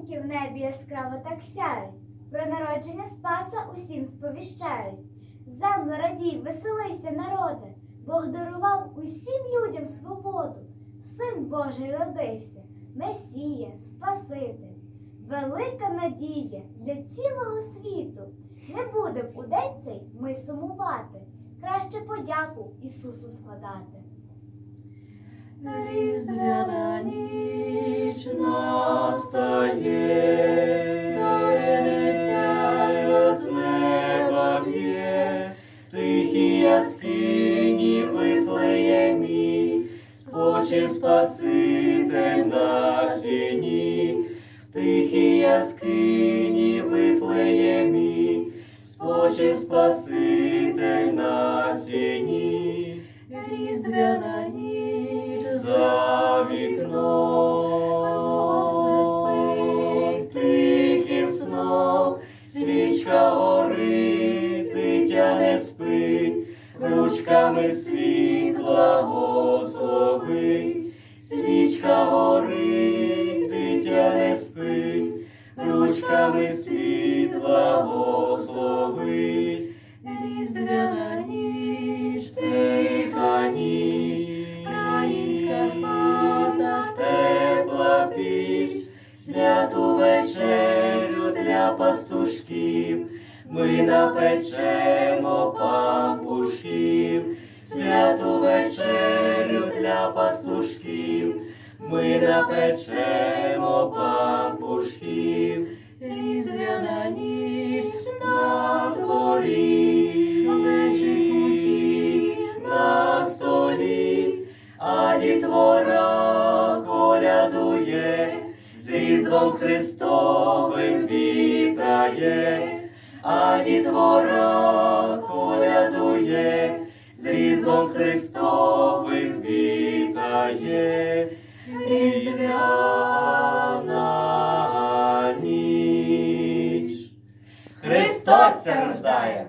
Зіроньки в небі яскраво так сяють, про народження Спаса усім сповіщають. Земле радій, веселися, народе, Бог дарував усім людям свободу. Син Божий родився, Месія, Спаситель. Велика надія для цілого світу. Не будем у день цей ми сумувати, краще подяку Ісусу складати. Різдвяна настає, зоряне сяйво з неба б'є, в тихій яскині Вифлеємі, спочив Спаситель на сіні, в тихій яскині Вифлеємі, спочив Спаситель на сіні, Різдвяна спить, ручками світ благослови, свічка горить, дитя не спить, ручками світ благослови. Різдвяна ніч, тиха ніч, Українська хата, тепла піч, святу вечерю для пастушків, ми напечемо пампушків, святу вечерю для пастушків, ми напечемо пампушків, різдвяна ніч на дворі, вечі куті на столі, а дітвора колядує, з Різдвом Христовим вітає, а дітвора колядує, з Різдвом Христовим вітає, Різдвяна ніч. Христос рождає!